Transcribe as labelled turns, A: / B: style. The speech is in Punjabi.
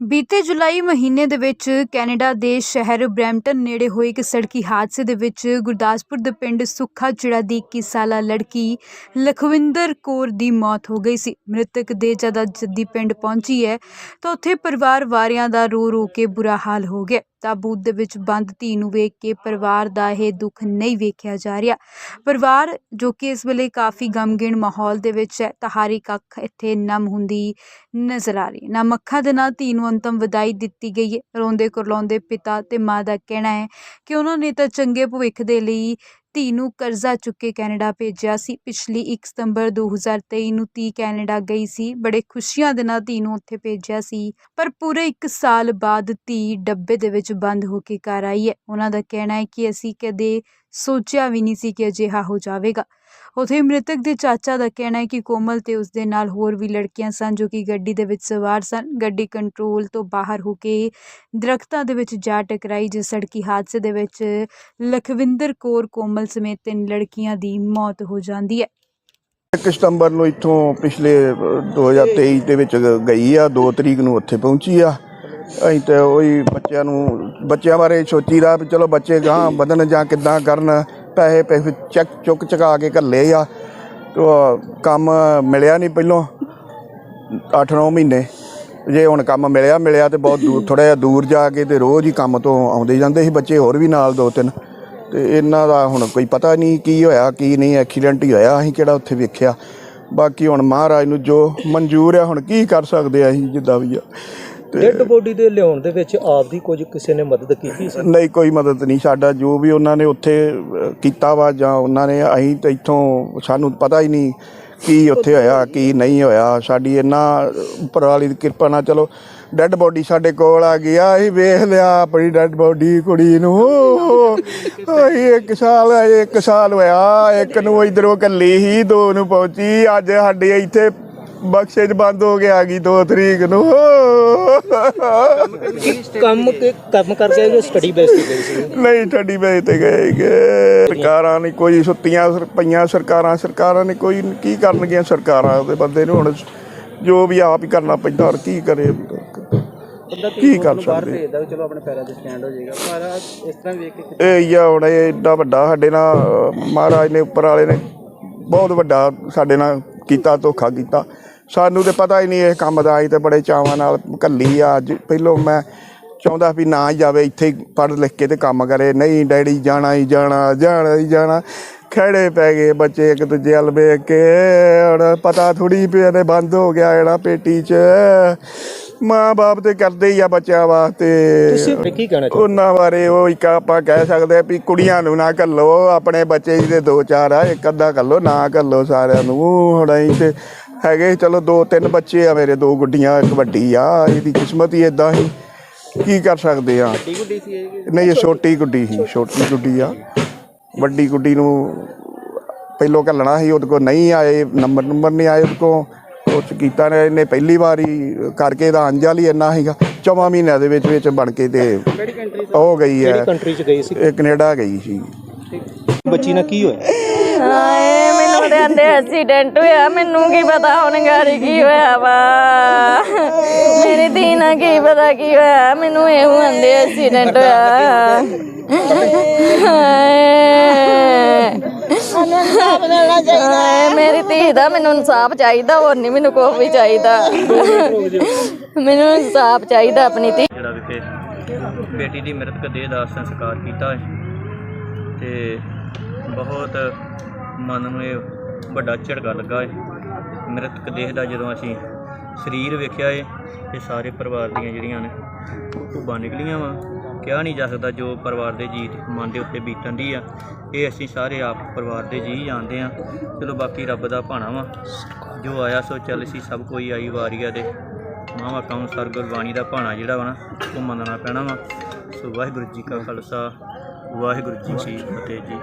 A: ਬੀਤੇ ਜੁਲਾਈ ਮਹੀਨੇ ਦੇ ਵਿੱਚ ਕੈਨੇਡਾ ਦੇ ਸ਼ਹਿਰ ਬਰੈਂਪਟਨ ਨੇੜੇ ਹੋਏ ਇੱਕ ਸੜਕੀ ਹਾਦਸੇ ਦੇ ਵਿੱਚ ਗੁਰਦਾਸਪੁਰ ਦੇ ਪਿੰਡ ਸੁੱਖਾ ਚਿੜਾ ਦੀ 21 ਸਾਲਾ ਲੜਕੀ ਲਖਵਿੰਦਰ ਕੌਰ ਦੀ ਮੌਤ ਹੋ ਗਈ ਸੀ। ਮ੍ਰਿਤਕ ਦੇ ਜਦ ਜੱਦੀ ਪਿੰਡ ਪਹੁੰਚੀ ਹੈ ਤਾਂ ਉੱਥੇ ਪਰਿਵਾਰ ਵਾਰਿਆਂ ਦਾ ਰੋ ਰੋ ਕੇ ਬੁਰਾ ਹਾਲ ਹੋ ਗਿਆ। ਤਾਬੂਤ ਦੇ ਵਿੱਚ ਬੰਦ ਧੀ ਨੂੰ ਵੇਖ ਕੇ ਪਰਿਵਾਰ ਦਾ ਇਹ ਦੁੱਖ ਨਹੀਂ ਵੇਖਿਆ ਜਾ ਰਿਹਾ। ਪਰਿਵਾਰ ਜੋ ਕਿ ਇਸ ਵੇਲੇ ਕਾਫੀ ਗਮਗੀਨ ਮਾਹੌਲ ਦੇ ਵਿੱਚ ਹੈ, ਤਾਂ ਹਰ ਇੱਕ ਅੱਖ ਇੱਥੇ ਨਮ ਹੁੰਦੀ ਨਜ਼ਰ ਆ ਰਹੀ ਹੈ। ਨਮ ਅੱਖਾਂ ਦੇ ਨਾਲ ਧੀ ਨੂੰ ਅੰਤਮ ਵਿਦਾਈ ਦਿੱਤੀ ਗਈ ਹੈ। ਰੋਂਦੇ ਕੁਰਲਾਉਂਦੇ ਪਿਤਾ ਤੇ ਮਾਂ ਦਾ ਕਹਿਣਾ ਹੈ ਕਿ ਉਹਨਾਂ ਨੇ ਤਾਂ ਚੰਗੇ ਭਵਿੱਖ ਦੇ ਲਈ ਧੀ ਨੂੰ ਕਰਜ਼ਾ ਚੁੱਕ ਕੇ ਕੈਨੇਡਾ ਭੇਜਿਆ ਸੀ। ਪਿਛਲੀ 1 ਸਤੰਬਰ 2023 ਨੂੰ ਧੀ ਕੈਨੇਡਾ ਗਈ ਸੀ। ਬੜੇ ਖੁਸ਼ੀਆਂ ਦੇ ਨਾਲ ਧੀ ਨੂੰ ਉੱਥੇ ਭੇਜਿਆ ਸੀ। ਪਰ ਪੂਰੇ 1 ਸਾਲ ਬਾਅਦ ਧੀ ਡੱਬੇ ਦੇ ਵਿੱਚ ਬੰਦ ਹੋ ਕੇ ਘਰ ਆਈ ਹੈ। ਉਹਨਾਂ ਦਾ ਕਹਿਣਾ ਹੈ ਕਿ ਅਸੀਂ ਕਦੇ ਸੋਚਿਆ ਵੀ ਨਹੀਂ ਸੀ ਕਿ ਅਜਿਹਾ ਹੋ ਜਾਵੇਗਾ। ਉਥੇ ਮ੍ਰਿਤਕ ਦੇ ਚਾਚਾ ਦਾ ਕਹਿਣਾ ਹੈ ਕਿ ਕੋਮਲ ਤੇ ਉਸ ਦੇ ਨਾਲ ਹੋਰ ਵੀ ਲੜਕੀਆਂ ਸਨ ਜੋ ਕਿ ਗੱਡੀ ਦੇ ਵਿੱਚ ਸਵਾਰ ਸਨ। ਗੱਡੀ ਕੰਟਰੋਲ ਤੋਂ ਬਾਹਰ ਹੋ ਕੇ ਦਰਖਤਾਂ ਦੇ ਵਿੱਚ ਜਾ ਟਕਰਾਈ ਜਿਸ ਸੜਕੀ ਹਾਦਸੇ ਦੇ ਵਿੱਚ ਲਖਵਿੰਦਰ ਕੌਰ ਕੋਮਲ ਸਮੇਤ ਤਿੰਨ ਲੜਕੀਆਂ ਦੀ ਮੌਤ ਹੋ ਜਾਂਦੀ ਹੈ।
B: 1 ਸਤੰਬਰ ਨੂੰ ਇੱਥੋਂ ਪਿਛਲੇ ਅ, 2023 ਦੇ ਵਿੱਚ ਗਈ ਆ। 2 ਤਰੀਕ ਨੂੰ ਉੱਥੇ ਪਹੁੰਚੀ ਆ। ਅਸੀਂ ਤੇ ਉਹੀ ਬੱਚਿਆਂ ਨੂੰ ਬੱਚਿਆਂ ਬਾਰੇ ਸੋਚੀਦਾ ਵੀ ਚਲੋ ਬੱਚੇ ਗਾਂ ਵਧਣ ਜਾਂ ਕਿੱਦਾਂ ਕਰਨ। ਪੈਸੇ ਪੈਸੇ ਚੈੱਕ ਚੁੱਕ ਚੁਕਾ ਕੇ ਘੱਲੇ ਆ। ਕੰਮ ਮਿਲਿਆ ਨਹੀਂ ਪਹਿਲੋਂ। 8-9 ਮਹੀਨੇ। ਜੇ ਹੁਣ ਕੰਮ ਮਿਲਿਆ ਮਿਲਿਆ ਤੇ ਬਹੁਤ ਦੂਰ ਥੋੜਾ ਜਿਹਾ ਦੂਰ ਜਾ ਕੇ ਤੇ ਰੋਜ਼ ਹੀ ਕੰਮ ਤੋਂ ਆਉਂਦੇ ਜਾਂਦੇ ਸੀ ਬੱਚੇ ਹੋਰ ਵੀ ਨਾਲ ਦੋ ਤਿੰਨ। ਤੇ ਇਹਨਾਂ ਦਾ ਹੁਣ ਕੋਈ ਪਤਾ ਨਹੀਂ ਕੀ ਹੋਇਆ, ਕੀ ਨਹੀਂ ਐਕਸੀਡੈਂਟ ਹੀ ਹੋਇਆ, ਅਸੀਂ ਕਿਹੜਾ ਉੱਥੇ ਵੇਖਿਆ। ਬਾਕੀ ਹੁਣ ਮਹਾਰਾਜ ਨੂੰ ਜੋ ਮਨਜ਼ੂਰ ਆ, ਹੁਣ ਕੀ ਕਰ ਸਕਦੇ ਆ ਅਸੀਂ ਜਿੱਦਾਂ ਵੀ ਆ।
C: ਡੈਡ ਬੋਡੀ ਦੇ ਲਿਆਉਣ ਦੇ ਵਿੱਚ ਆਪ ਦੀ ਕੁਝ ਕਿਸੇ ਨੇ ਮਦਦ ਕੀਤੀ ਸੀ?
B: ਨਹੀਂ, ਕੋਈ ਮਦਦ ਨਹੀਂ। ਸਾਡਾ ਜੋ ਵੀ ਉਹਨਾਂ ਨੇ ਉੱਥੇ ਕੀਤਾ ਵਾ ਜਾਂ ਉਹਨਾਂ ਨੇ, ਅਸੀਂ ਤਾਂ ਇੱਥੋਂ, ਸਾਨੂੰ ਪਤਾ ਹੀ ਨਹੀਂ ਕੀ ਉੱਥੇ ਹੋਇਆ, ਕੀ ਨਹੀਂ ਹੋਇਆ। ਸਾਡੀ ਇੰਨਾ ਉੱਪਰ ਵਾਲੀ ਦੀ ਕਿਰਪਾ ਨਾਲ, ਚਲੋ, ਡੈੱਡ ਬੋਡੀ ਸਾਡੇ ਕੋਲ ਆ ਗਈ ਅਸੀਂ ਵੇਖ ਲਿਆ ਆਪਣੀ ਡੈੱਡ ਬੋਡੀ ਕੁੜੀ ਨੂੰ। ਅਸੀਂ ਇੱਕ ਸਾਲ ਇੱਕ ਸਾਲ ਹੋਇਆ, ਇੱਕ ਨੂੰ ਇਧਰੋਂ ਕੱਲੀ ਹੀ ਦੋ ਨੂੰ ਪਹੁੰਚੀ। ਅੱਜ ਸਾਡੇ ਇੱਥੇ ਬਖਸ਼ੇ 'ਚ ਬੰਦ ਹੋ ਕੇ ਆ ਗਈ 2 ਤਰੀਕ ਨੂੰ।
C: ਕੰਮ ਕੰਮ ਕਰਕੇ ਜੋ ਸਟੱਡੀ ਬੇਸ ਤੇ ਗਈ ਸੀ
B: ਨਹੀਂ ਠੱਡੀ ਵੇਚ ਤੇ ਗਏ ਗੇ। ਸਰਕਾਰਾਂ ਨੇ ਕੋਈ ਸੁੱਤੀਆਂ ਪਈਆਂ ਸਰਕਾਰਾਂ ਸਰਕਾਰਾਂ ਨੇ ਕੋਈ ਕੀ ਕਰਨਗੀਆਂ ਸਰਕਾਰਾਂ? ਦੇ ਬੰਦੇ ਨੂੰ ਹੁਣ ਜੋ ਵੀ ਆਪ ਹੀ ਕਰਨਾ ਪੈਂਦਾ ਹੋਰ ਕੀ ਕਰੇ? ਕੀ ਕਰ ਸਕਦੇ?
C: ਭੇਜਦਾ ਚਲੋ ਆਪਣੇ ਪੈਰਾਂ ਤੇ ਸਟੈਂਡ ਹੋ ਜਾਏਗਾ। ਪਰ ਇਸ ਤਰ੍ਹਾਂ ਵੇਖ ਕੇ
B: ਇਹ ਆ ਹੁਣ ਇਹ ਏਡਾ ਵੱਡਾ ਸਾਡੇ ਨਾਲ ਮਹਾਰਾਜ ਨੇ ਉੱਪਰ ਵਾਲੇ ਨੇ ਬਹੁਤ ਵੱਡਾ ਸਾਡੇ ਨਾਲ ਕੀਤਾ, ਧੋਖਾ ਕੀਤਾ। ਸਾਨੂੰ ਤੇ ਪਤਾ ਹੀ ਨਹੀਂ ਇਹ ਕੰਮ ਦਾ, ਅਸੀਂ ਤੇ ਬੜੇ ਚਾਵਾਂ ਨਾਲ ਕੱਲੀ ਆ। ਅੱਜ ਪਹਿਲੋਂ ਮੈਂ ਚਾਹੁੰਦਾ ਵੀ ਨਾ ਹੀ ਜਾਵੇ, ਇੱਥੇ ਪੜ੍ਹ ਲਿਖ ਕੇ ਤੇ ਕੰਮ ਕਰੇ। ਨਹੀਂ, ਡੈਡੀ ਜਾਣਾ ਹੀ ਜਾਣਾ ਜਾਣਾ ਹੀ ਜਾਣਾ। ਖੜੇ ਪੈ ਗਏ ਬੱਚੇ ਇੱਕ ਦੂਜੇ ਵੱਲ ਵੇਖ ਕੇ। ਹੁਣ ਪਤਾ ਥੋੜੀ ਪਿਆ ਇਹਨੇ ਬੰਦ ਹੋ ਗਿਆ, ਜਿਹੜਾ ਪੇਟੀ 'ਚ। ਮਾਂ ਬਾਪ ਤੇ ਕਰਦੇ ਹੀ ਆ ਬੱਚਿਆਂ ਵਾਸਤੇ।
C: ਤੁਸੀਂ ਕੀ ਕਹਿਣਾ ਚਾਹੁੰਦੇ
B: ਉਹਨਾਂ ਬਾਰੇ ਉਹ ਇੱਕ ਆਪਾਂ ਕਹਿ ਸਕਦੇ ਆ ਵੀ ਕੁੜੀਆਂ ਨੂੰ ਨਾ ਘੱਲੋ ਆਪਣੇ ਬੱਚੇ ਜਿਹਦੇ ਦੋ ਚਾਰ ਆ ਇੱਕ ਅੱਧਾ ਘੱਲੋ ਨਾ ਘੱਲੋ ਸਾਰਿਆਂ ਨੂੰ। ਹੁਣ ਅਸੀਂ ਤੇ ਹੈਗੇ ਚਲੋ ਦੋ ਤਿੰਨ ਬੱਚੇ ਆ ਮੇਰੇ ਦੋ ਗੁੱਡੀਆਂ ਇੱਕ ਵੱਡੀ ਆ ਇਹਦੀ ਕਿਸਮਤ ਹੀ ਇਦਾਂ ਹੀ। ਕੀ ਕਰ ਸਕਦੇ ਆ?
C: ਗੁੱਡੀ ਸੀ ਇਹ
B: ਨਹੀਂ ਇਹ ਛੋਟੀ ਗੁੱਡੀ ਸੀ ਛੋਟੀ ਗੁੱਡੀ ਆ। ਵੱਡੀ ਗੁੱਡੀ ਨੂੰ ਪਹਿਲੋਂ ਘੱਲਣਾ ਸੀ ਉਹਦੇ ਕੋਲ ਨਹੀਂ ਆਏ ਨੰਬਰ ਨੰਬਰ ਨਹੀਂ ਆਏ ਉਹਦੇ ਕੋਲ। 'ਚ ਕੀਤਾ ਨੇ ਇਹਨੇ ਪਹਿਲੀ ਵਾਰੀ ਕਰਕੇ ਦਾ ਅੰਜਲ ਹੀ ਇੰਨਾ ਸੀਗਾ। ਚੌਵਾਂ ਮਹੀਨਿਆਂ ਦੇ ਵਿੱਚ ਵਿੱਚ ਬਣ ਕੇ ਤੇ
C: ਕਿਹੜੀ ਕੰਟਰੀ
B: ਹੋ ਗਈ ਹੈ।
C: ਕਿਹੜੀ ਕੰਟਰੀ ਚ ਗਈ ਸੀ?
B: ਇਹ ਕੈਨੇਡਾ ਗਈ ਸੀ।
C: ਬੱਚੀ ਨਾਲ ਕੀ ਹੋਇਆ?
D: ਹਾਏ ਮੈਨੂੰ ਤੇ ਆਂਦੇ ਐਕਸੀਡੈਂਟ ਹੋਇਆ। ਮੈਨੂੰ ਕੀ ਪਤਾ ਹੁਣ ਗਾੜੀ ਕੀ ਹੋਇਆ ਵਾ। ਮੇਰੀ ਧੀ ਨਾਲ ਕੀ ਪਤਾ ਕੀ ਹੋਇਆ। ਮੈਨੂੰ ਇਹੋ ਆਂਦੇ ਐਕਸੀਡੈਂਟ ਹੋਇਆ। ਹਾਏ। ਮੇਰੀ ਧੀ ਦਾ ਮੈਨੂੰ ਇਨਸਾਫ ਚਾਹੀਦਾ ਹੋਰ ਨਹੀਂ ਮੈਨੂੰ ਕੋਈ ਵੀ ਚਾਹੀਦਾ। ਮੈਨੂੰ ਇਨਸਾਫ ਚਾਹੀਦਾ ਆਪਣੀ ਧੀ।
E: ਜਿਹੜਾ ਵਿਖੇ ਬੇਟੀ ਦੀ ਮ੍ਰਿਤਕ ਦੇਹ ਦਾ ਸੰਸਕਾਰ ਕੀਤਾ ਹੈ। ਤੇ ਬਹੁਤ ਮਨ ਨੂੰ ਇਹ ਵੱਡਾ ਝਟਕਾ ਲੱਗਾ ਹੈ। ਮ੍ਰਿਤਕ ਦੇਹ ਦਾ ਜਦੋਂ ਅਸੀਂ ਸਰੀਰ ਵੇਖਿਆ ਹੈ ਤੇ ਸਾਰੇ ਪਰਿਵਾਰ ਦੀਆਂ ਜਿਹੜੀਆਂ ਨੇ ਧੁੱਬਾਂ ਨਿਕਲੀਆਂ ਵਾ। ਕਿਹਾ ਨਹੀਂ ਜਾ ਸਕਦਾ, ਜੋ ਪਰਿਵਾਰ ਦੇ ਜੀ ਮਨ ਦੇ ਉੱਤੇ ਬੀਤਣ ਦੀ ਆ। ਇਹ ਅਸੀਂ ਸਾਰੇ ਆਪ ਪਰਿਵਾਰ ਦੇ ਜੀ ਜਾਣਦੇ ਆ। ਚਲੋ ਬਾਕੀ ਰੱਬ ਦਾ ਭਾਣਾ ਵਾ। ਜੋ ਆਇਆ ਸੋ ਚੱਲ ਸੀ ਸਭ ਕੋਈ ਆਈ ਵਾਰੀਆ ਦੇ। ਮਾਵਾ ਕੌਂਸਰ ਗੁਰਬਾਣੀ ਦਾ ਭਾਣਾ ਜਿਹੜਾ ਵਾ ਨਾ, ਉਹ ਮੰਨਣਾ ਪੈਣਾ ਵਾ। ਸੋ ਵਾਹਿਗੁਰੂ ਜੀ ਕਾ ਖਾਲਸਾ, ਵਾਹਿਗੁਰੂ ਜੀ ਕੀ ਫਤਿਹ ਜੀ।